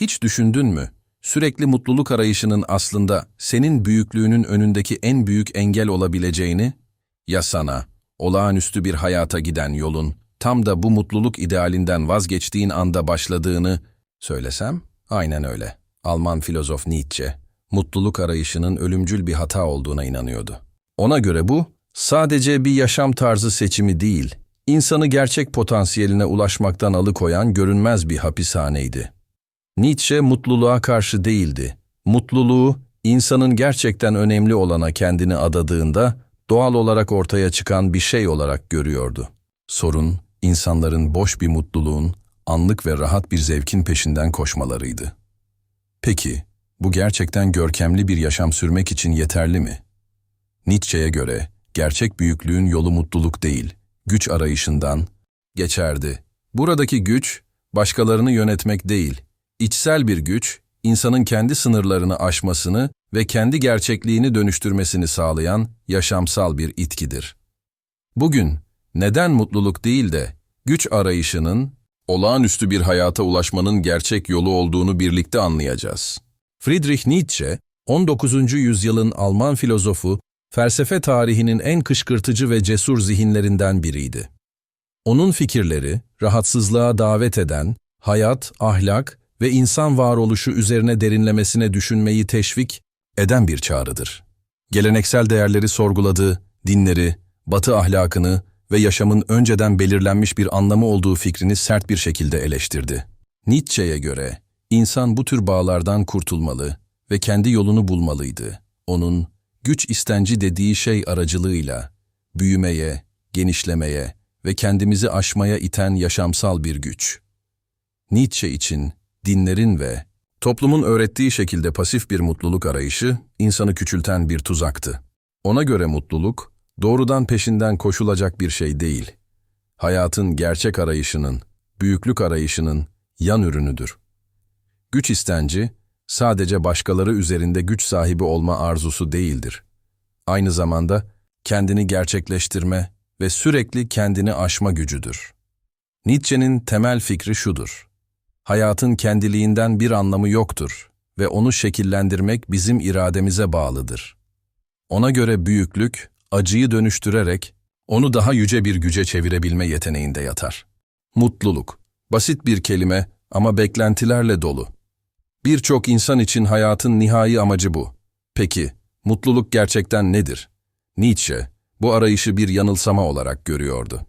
Hiç düşündün mü? Sürekli mutluluk arayışının aslında senin büyüklüğünün önündeki en büyük engel olabileceğini? Ya sana, olağanüstü bir hayata giden yolun, tam da bu mutluluk idealinden vazgeçtiğin anda başladığını söylesem? Aynen öyle. Alman filozof Nietzsche, mutluluk arayışının ölümcül bir hata olduğuna inanıyordu. Ona göre bu, sadece bir yaşam tarzı seçimi değil, insanı gerçek potansiyeline ulaşmaktan alıkoyan görünmez bir hapishaneydi. Nietzsche mutluluğa karşı değildi. Mutluluğu, insanın gerçekten önemli olana kendini adadığında doğal olarak ortaya çıkan bir şey olarak görüyordu. Sorun, insanların boş bir mutluluğun, anlık ve rahat bir zevkin peşinden koşmalarıydı. Peki, bu gerçekten görkemli bir yaşam sürmek için yeterli mi? Nietzsche'ye göre gerçek büyüklüğün yolu mutluluk değil, güç arayışından geçerdi. Buradaki güç, başkalarını yönetmek değil, içsel bir güç, insanın kendi sınırlarını aşmasını ve kendi gerçekliğini dönüştürmesini sağlayan yaşamsal bir itkidir. Bugün neden mutluluk değil de güç arayışının olağanüstü bir hayata ulaşmanın gerçek yolu olduğunu birlikte anlayacağız. Friedrich Nietzsche, 19. yüzyılın Alman filozofu, felsefe tarihinin en kışkırtıcı ve cesur zihinlerinden biriydi. Onun fikirleri, rahatsızlığa davet eden, hayat, ahlak ve insan varoluşu üzerine derinlemesine düşünmeyi teşvik eden bir çağrıdır. Geleneksel değerleri sorguladı, dinleri, batı ahlakını ve yaşamın önceden belirlenmiş bir anlamı olduğu fikrini sert bir şekilde eleştirdi. Nietzsche'ye göre insan bu tür bağlardan kurtulmalı ve kendi yolunu bulmalıydı. Onun güç istenci dediği şey aracılığıyla büyümeye, genişlemeye ve kendimizi aşmaya iten yaşamsal bir güç. Nietzsche için dinlerin ve toplumun öğrettiği şekilde pasif bir mutluluk arayışı insanı küçülten bir tuzaktı. Ona göre mutluluk, doğrudan peşinden koşulacak bir şey değil. Hayatın gerçek arayışının, büyüklük arayışının yan ürünüdür. Güç istenci, sadece başkaları üzerinde güç sahibi olma arzusu değildir. Aynı zamanda kendini gerçekleştirme ve sürekli kendini aşma gücüdür. Nietzsche'nin temel fikri şudur. Hayatın kendiliğinden bir anlamı yoktur ve onu şekillendirmek bizim irademize bağlıdır. Ona göre büyüklük, acıyı dönüştürerek onu daha yüce bir güce çevirebilme yeteneğinde yatar. Mutluluk, basit bir kelime ama beklentilerle dolu. Birçok insan için hayatın nihai amacı bu. Peki, mutluluk gerçekten nedir? Nietzsche, bu arayışı bir yanılsama olarak görüyordu.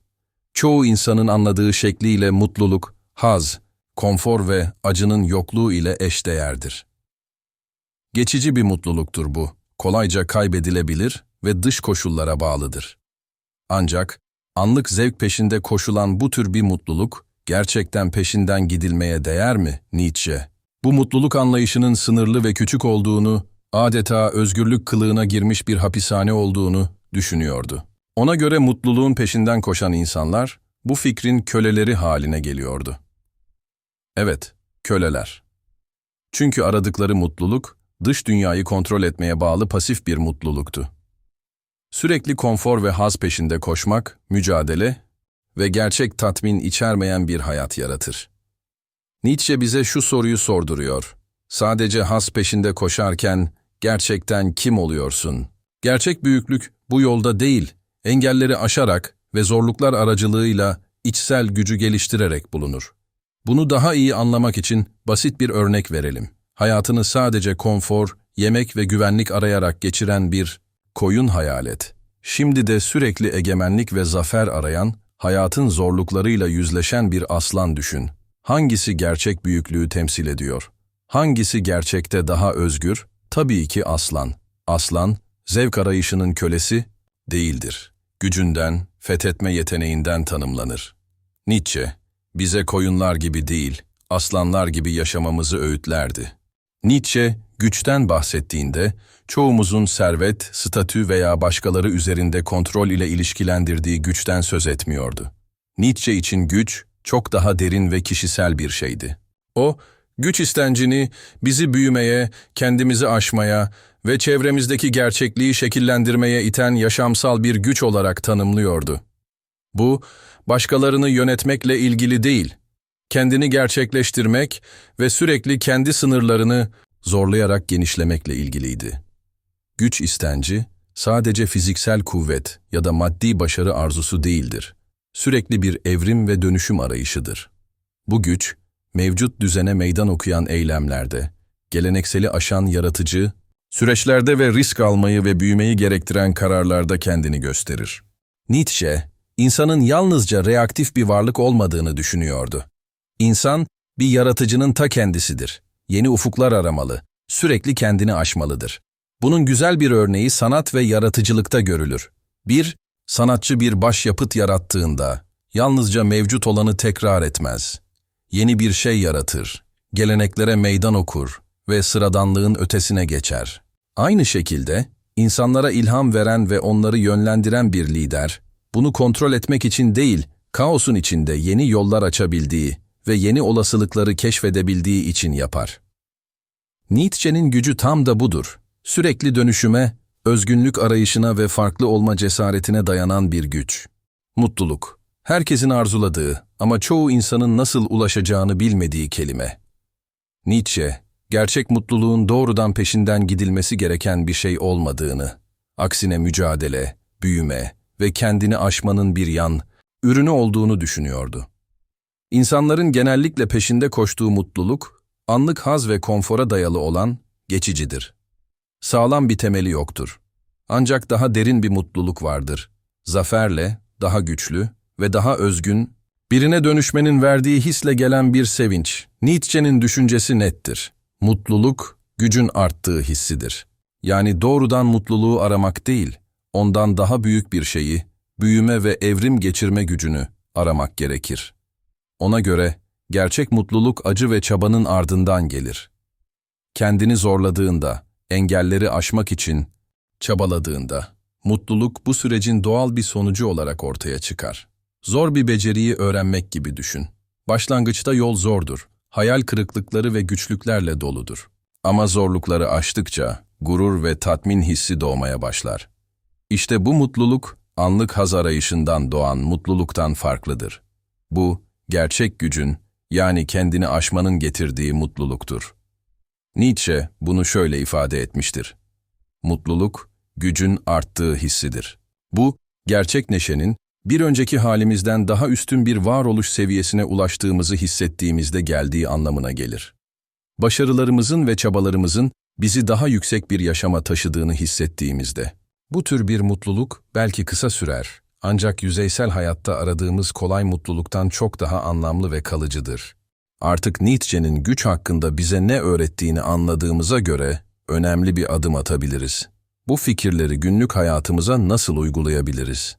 Çoğu insanın anladığı şekliyle mutluluk, haz, konfor ve acının yokluğu ile eşdeğerdir. Geçici bir mutluluktur bu, kolayca kaybedilebilir ve dış koşullara bağlıdır. Ancak anlık zevk peşinde koşulan bu tür bir mutluluk, gerçekten peşinden gidilmeye değer mi Nietzsche? Bu mutluluk anlayışının sınırlı ve küçük olduğunu, adeta özgürlük kılığına girmiş bir hapishane olduğunu düşünüyordu. Ona göre mutluluğun peşinden koşan insanlar, bu fikrin köleleri haline geliyordu. Evet, köleler. Çünkü aradıkları mutluluk, dış dünyayı kontrol etmeye bağlı pasif bir mutluluktu. Sürekli konfor ve haz peşinde koşmak, mücadele ve gerçek tatmin içermeyen bir hayat yaratır. Nietzsche bize şu soruyu sorduruyor. Sadece haz peşinde koşarken gerçekten kim oluyorsun? Gerçek büyüklük bu yolda değil, engelleri aşarak ve zorluklar aracılığıyla içsel gücü geliştirerek bulunur. Bunu daha iyi anlamak için basit bir örnek verelim. Hayatını sadece konfor, yemek ve güvenlik arayarak geçiren bir koyun hayal et. Şimdi de sürekli egemenlik ve zafer arayan, hayatın zorluklarıyla yüzleşen bir aslan düşün. Hangisi gerçek büyüklüğü temsil ediyor? Hangisi gerçekte daha özgür? Tabii ki aslan. Aslan, zevk arayışının kölesi değildir. Gücünden, fethetme yeteneğinden tanımlanır. Nietzsche, bize koyunlar gibi değil, aslanlar gibi yaşamamızı öğütlerdi. Nietzsche, güçten bahsettiğinde, çoğumuzun servet, statü veya başkaları üzerinde kontrol ile ilişkilendirdiği güçten söz etmiyordu. Nietzsche için güç, çok daha derin ve kişisel bir şeydi. O, güç istencini bizi büyümeye, kendimizi aşmaya ve çevremizdeki gerçekliği şekillendirmeye iten yaşamsal bir güç olarak tanımlıyordu. Bu, başkalarını yönetmekle ilgili değil, kendini gerçekleştirmek ve sürekli kendi sınırlarını zorlayarak genişlemekle ilgiliydi. Güç istenci, sadece fiziksel kuvvet ya da maddi başarı arzusu değildir. Sürekli bir evrim ve dönüşüm arayışıdır. Bu güç, mevcut düzene meydan okuyan eylemlerde, gelenekseli aşan yaratıcı, süreçlerde ve risk almayı ve büyümeyi gerektiren kararlarda kendini gösterir. Nietzsche, insanın yalnızca reaktif bir varlık olmadığını düşünüyordu. İnsan, bir yaratıcının ta kendisidir. Yeni ufuklar aramalı, sürekli kendini aşmalıdır. Bunun güzel bir örneği sanat ve yaratıcılıkta görülür. Bir, sanatçı bir başyapıt yarattığında, yalnızca mevcut olanı tekrar etmez. Yeni bir şey yaratır, geleneklere meydan okur ve sıradanlığın ötesine geçer. Aynı şekilde, insanlara ilham veren ve onları yönlendiren bir lider, bunu kontrol etmek için değil, kaosun içinde yeni yollar açabildiği ve yeni olasılıkları keşfedebildiği için yapar. Nietzsche'nin gücü tam da budur. Sürekli dönüşüme, özgünlük arayışına ve farklı olma cesaretine dayanan bir güç. Mutluluk, herkesin arzuladığı ama çoğu insanın nasıl ulaşacağını bilmediği kelime. Nietzsche, gerçek mutluluğun doğrudan peşinden gidilmesi gereken bir şey olmadığını, aksine mücadele, büyüme ve kendini aşmanın bir yan, ürünü olduğunu düşünüyordu. İnsanların genellikle peşinde koştuğu mutluluk, anlık haz ve konfora dayalı olan geçicidir. Sağlam bir temeli yoktur. Ancak daha derin bir mutluluk vardır. Zaferle, daha güçlü ve daha özgün, birine dönüşmenin verdiği hisle gelen bir sevinç. Nietzsche'nin düşüncesi nettir. Mutluluk, gücün arttığı hissidir. Yani doğrudan mutluluğu aramak değil, ondan daha büyük bir şeyi, büyüme ve evrim geçirme gücünü aramak gerekir. Ona göre gerçek mutluluk acı ve çabanın ardından gelir. Kendini zorladığında, engelleri aşmak için çabaladığında, mutluluk bu sürecin doğal bir sonucu olarak ortaya çıkar. Zor bir beceriyi öğrenmek gibi düşün. Başlangıçta yol zordur, hayal kırıklıkları ve güçlüklerle doludur. Ama zorlukları aştıkça gurur ve tatmin hissi doğmaya başlar. İşte bu mutluluk, anlık haz arayışından doğan mutluluktan farklıdır. Bu, gerçek gücün, yani kendini aşmanın getirdiği mutluluktur. Nietzsche bunu şöyle ifade etmiştir. Mutluluk, gücün arttığı hissidir. Bu, gerçek neşenin, bir önceki halimizden daha üstün bir varoluş seviyesine ulaştığımızı hissettiğimizde geldiği anlamına gelir. Başarılarımızın ve çabalarımızın bizi daha yüksek bir yaşama taşıdığını hissettiğimizde. Bu tür bir mutluluk belki kısa sürer, ancak yüzeysel hayatta aradığımız kolay mutluluktan çok daha anlamlı ve kalıcıdır. Artık Nietzsche'nin güç hakkında bize ne öğrettiğini anladığımıza göre önemli bir adım atabiliriz. Bu fikirleri günlük hayatımıza nasıl uygulayabiliriz?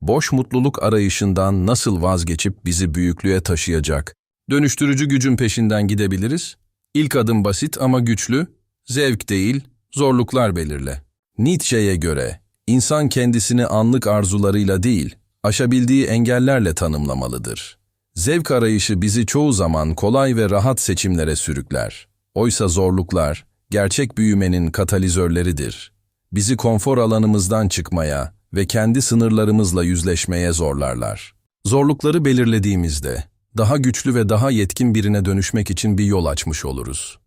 Boş mutluluk arayışından nasıl vazgeçip bizi büyüklüğe taşıyacak, dönüştürücü gücün peşinden gidebiliriz? İlk adım basit ama güçlü, zevk değil, zorluklar belirle. Nietzsche'ye göre, insan kendisini anlık arzularıyla değil, aşabildiği engellerle tanımlamalıdır. Zevk arayışı bizi çoğu zaman kolay ve rahat seçimlere sürükler. Oysa zorluklar, gerçek büyümenin katalizörleridir. Bizi konfor alanımızdan çıkmaya ve kendi sınırlarımızla yüzleşmeye zorlarlar. Zorlukları belirlediğimizde, daha güçlü ve daha yetkin birine dönüşmek için bir yol açmış oluruz.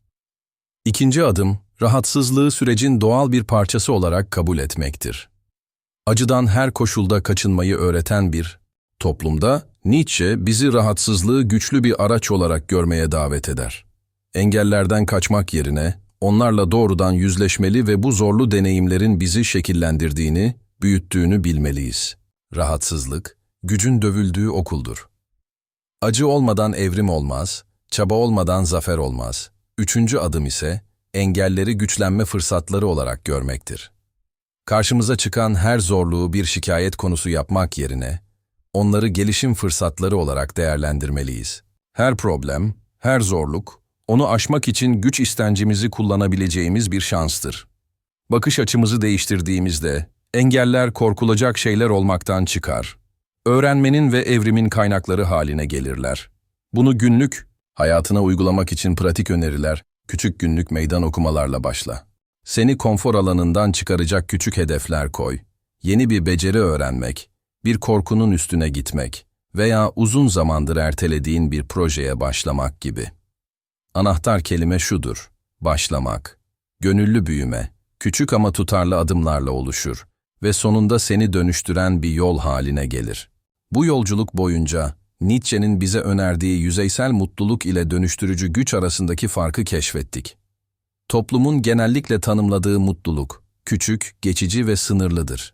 İkinci adım, rahatsızlığı sürecin doğal bir parçası olarak kabul etmektir. Acıdan her koşulda kaçınmayı öğreten bir toplumda Nietzsche bizi rahatsızlığı güçlü bir araç olarak görmeye davet eder. Engellerden kaçmak yerine onlarla doğrudan yüzleşmeli ve bu zorlu deneyimlerin bizi şekillendirdiğini, büyüttüğünü bilmeliyiz. Rahatsızlık, gücün dövüldüğü okuldur. Acı olmadan evrim olmaz, çaba olmadan zafer olmaz. Üçüncü adım ise engelleri güçlenme fırsatları olarak görmektir. Karşımıza çıkan her zorluğu bir şikayet konusu yapmak yerine, onları gelişim fırsatları olarak değerlendirmeliyiz. Her problem, her zorluk, onu aşmak için güç istencimizi kullanabileceğimiz bir şanstır. Bakış açımızı değiştirdiğimizde, engeller korkulacak şeyler olmaktan çıkar. Öğrenmenin ve evrimin kaynakları haline gelirler. Bunu günlük, hayatına uygulamak için pratik öneriler, küçük günlük meydan okumalarla başla. Seni konfor alanından çıkaracak küçük hedefler koy. Yeni bir beceri öğrenmek, bir korkunun üstüne gitmek veya uzun zamandır ertelediğin bir projeye başlamak gibi. Anahtar kelime şudur, başlamak. Gönüllü büyüme, küçük ama tutarlı adımlarla oluşur ve sonunda seni dönüştüren bir yol haline gelir. Bu yolculuk boyunca Nietzsche'nin bize önerdiği yüzeysel mutluluk ile dönüştürücü güç arasındaki farkı keşfettik. Toplumun genellikle tanımladığı mutluluk, küçük, geçici ve sınırlıdır.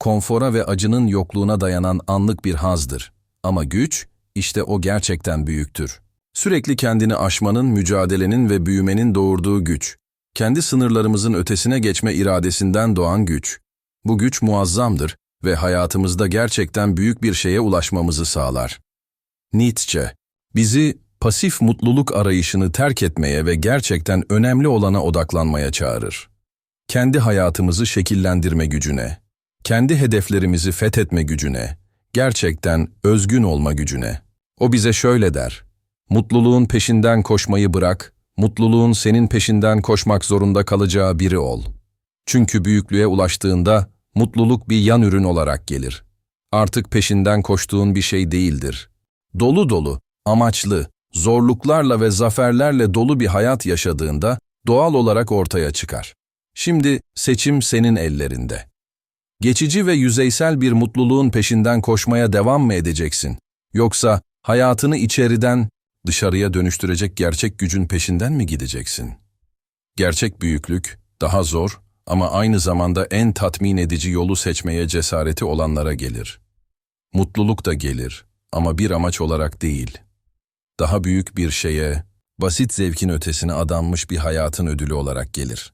Konfora ve acının yokluğuna dayanan anlık bir hazdır. Ama güç, işte o gerçekten büyüktür. Sürekli kendini aşmanın, mücadelenin ve büyümenin doğurduğu güç. Kendi sınırlarımızın ötesine geçme iradesinden doğan güç. Bu güç muazzamdır ve hayatımızda gerçekten büyük bir şeye ulaşmamızı sağlar. Nietzsche, bizi pasif mutluluk arayışını terk etmeye ve gerçekten önemli olana odaklanmaya çağırır. Kendi hayatımızı şekillendirme gücüne, kendi hedeflerimizi fethetme gücüne, gerçekten özgün olma gücüne. O bize şöyle der, mutluluğun peşinden koşmayı bırak, mutluluğun senin peşinden koşmak zorunda kalacağı biri ol. Çünkü büyüklüğe ulaştığında mutluluk bir yan ürün olarak gelir. Artık peşinden koştuğun bir şey değildir. Dolu dolu, amaçlı, zorluklarla ve zaferlerle dolu bir hayat yaşadığında doğal olarak ortaya çıkar. Şimdi seçim senin ellerinde. Geçici ve yüzeysel bir mutluluğun peşinden koşmaya devam mı edeceksin? Yoksa hayatını içeriden dışarıya dönüştürecek gerçek gücün peşinden mi gideceksin? Gerçek büyüklük daha zor ama aynı zamanda en tatmin edici yolu seçmeye cesareti olanlara gelir. Mutluluk da gelir ama bir amaç olarak değil. Daha büyük bir şeye, basit zevkin ötesine adanmış bir hayatın ödülü olarak gelir.